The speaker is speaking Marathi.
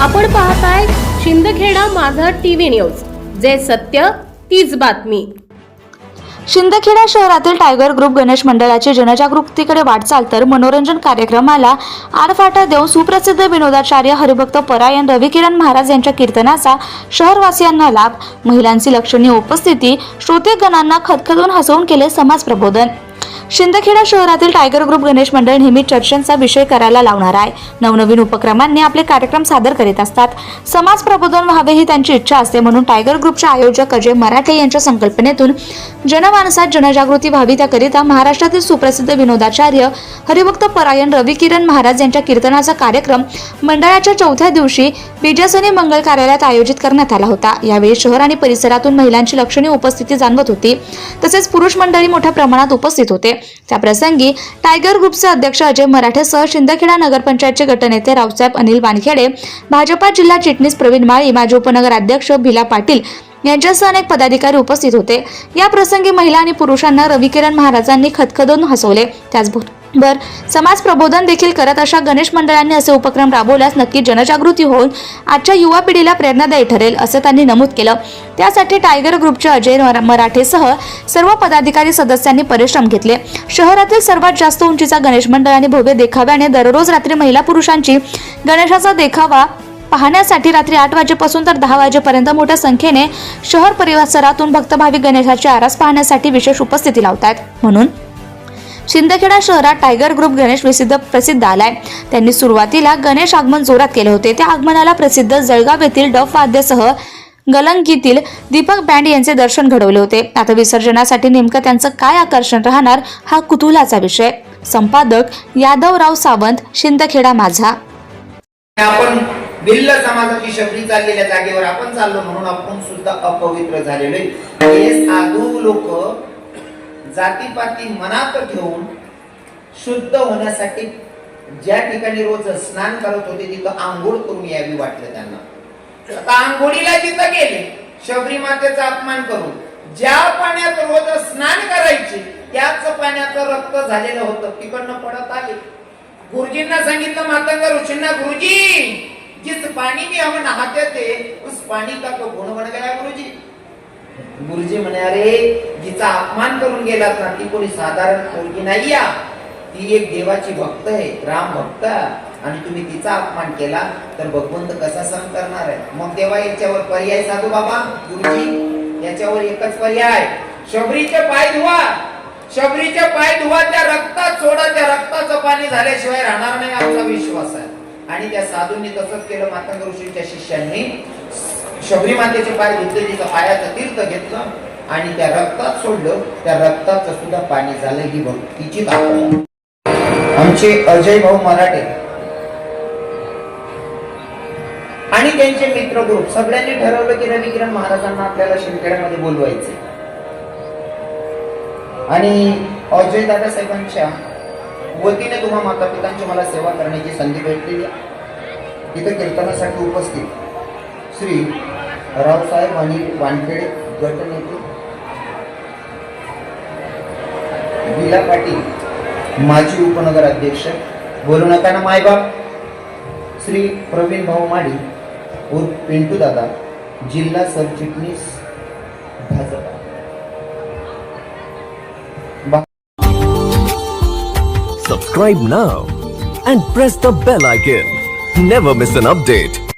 आपण पाहताय शिंदखेडा माझा टीव्ही न्यूज. जे सत्य तीच बातमी. शिंदखेडा शहरातील टायगर ग्रुप गणेश मंडळाची जनजागृतीकडे वाटचाल तर मनोरंजन कार्यक्रमाला आडफाटा देऊन सुप्रसिद्ध विनोदाचार्य हरिभक्त परायण रविकिरण महाराज यांच्या कीर्तनाचा शहरवासियांना लाभ. महिलांची लक्षणीय उपस्थिती श्रोतेगणांना खदखदून हसवून केले समाज प्रबोधन. शिंदखेडा शहरातील टायगर ग्रुप गणेश मंडळ नेहमी चर्चांचा विषय करायला लावणार आहे. नवनवीन उपक्रमांनी आपले कार्यक्रम सादर करीत असतात. समाज प्रबोधन व्हावे ही त्यांची इच्छा असते म्हणून टायगर ग्रुपचे आयोजक अजय मराठे यांच्या संकल्पनेतून जनमानसात जनजागृती व्हावी त्याकरिता महाराष्ट्रातील सुप्रसिद्ध विनोदाचार्य हरिभक्त परायण रवी किरण महाराज यांच्या कीर्तनाचा कार्यक्रम मंडळाच्या चौथ्या दिवशी बीजासनी मंगल कार्यालयात आयोजित करण्यात आला होता. यावेळी शहर आणि परिसरातून महिलांची लक्षणीय उपस्थिती जाणवत होती. तसेच पुरुष मंडळी मोठ्या प्रमाणात उपस्थित होते. त्याप्रसंगी टायगर ग्रुपचे अध्यक्ष अजय मराठेसह शिंदखेडा नगरपंचायतचे गटनेते रावसाहेब अनिल वानखेडे भाजपा जिल्हा चिटणीस प्रवीण माळी माजी उपनगराध्यक्ष भिला पाटील यांच्यासह अनेक पदाधिकारी उपस्थित होते. या प्रसंगी महिला आणि पुरुषांना रविकिरण महाराजांनी खदखदून हसवले. त्याचबरोबर समाज प्रबोधन देखील करत अशा गणेश मंडळांनी असे उपक्रम राबवल्यास नक्की जनजागृती होऊन आजच्या युवा पिढीला प्रेरणादायी ठरेल असं त्यांनी नमूद केलं. त्यासाठी टायगर ग्रुपचे अजय मरा- मराठेसह सर्व पदाधिकारी सदस्यांनी परिश्रम घेतले. शहरातील सर्वात जास्त उंचीचा गणेश मंडळ आणि भव्य देखाव्याने दररोज रात्री महिला पुरुषांची गणेशाचा देखावा पाहण्यासाठी रात्री आठ वाजेपासून तर दहा वाजेपर्यंत मोठ्या संख्येने शहर परिसरातून भक्तभावी गणेशाची आरास पाहण्यासाठी विशेष उपस्थिती लावतात म्हणून शिंदखेडा शहरात टायगर ग्रुप गणेश प्रसिद्ध प्रसिद्ध आलाय. त्यांनी सुरुवातीला गणेश आगमन जोरात केले होते. त्या आगमनाला प्रसिद्ध जळगाव येथील डफ वाद्यासह गलंगीतील दीपक बँड यांचे दर्शन घडवले होते. आता विसर्जनासाठी नेमकं त्यांचं काय आकर्षण राहणार हा कुतूहलाचा विषय. संपादक यादवराव सावंत शिंदखेडा माझा. आपण भिल्ल समाजाची शबरी चाललेल्या जागेवर आपण चाललो म्हणून आपण सुद्धा अपवित्र झालेलो आहे. हे साधू लोक जातीपाती मनात ठेवून शुद्ध होण्यासाठी ज्या ठिकाणी रोज स्नान करत होते तिथं आंघोळ करून यावी वाटलं त्यांना. आता आंघोळीला तिथं गेले शबरी मातेचा अपमान करून ज्या पाण्यात रोज स्नान करायचे त्याच पाण्याचं रक्त झालेलं होतं तिकडनं पडत आले. गुरुजींना सांगितलं मातंग ऋषींना गुरुजी जिस पाणी में हम नहाते थे उस पाणी का तो गुण बन गया गुरुजी? गुरुजी म्हणे अरे जिचा अपमान करून गेलात ना ती कोणी साधारण मुलगी नाही या ती एक देवाची भक्त आहे राम भक्त. आणि तुम्ही तिचा अपमान केला तर भगवंत कसा सहन करणार आहे? मग देवा याच्यावर पर्याय साधू बाबा गुरुजी याच्यावर एकच पर्याय. शबरीचे पाय धुवा. शबरीचे पाय धुवा त्या रक्तात सोडा त्या रक्ताचं पाणी झाल्याशिवाय राहणार नाही आमचा विश्वास आहे. आणि त्या साधूंनी तसंच केलं मातंग ऋषींच्या शिष्यांनी. शबरी मातेचे पाय धुतले तिचं पायाचं तीर्थ घेतलं आणि त्या रक्तात सोडलं त्या रक्ताचं सुद्धा पाणी झालं ही भक्तीची ताकद आमचे अजय भाऊ मराठे. आणि त्यांचे मित्र ग्रुप सगळ्यांनी ठरवलं की रविकिरण महाराजांना आपल्याला शिंदखेड्यामध्ये बोलवायचे आणि अजय दादा साहेबांच्या वतीने तुम्हा माता पितांची मला सेवा करण्याची संधी भेटलेली आहे. तिथं कीर्तनासाठी उपस्थित श्री रावसाहेब आणि वानखेडे गटनेते विला पाटील माजी उपनगर अध्यक्ष बोलू नका ना मायबाप श्री प्रवीण भाऊ माडी उर्फ पिंटू दादा जिल्हा सरचिटणीस Bhajpa Subscribe now and press the bell icon. Never miss an update.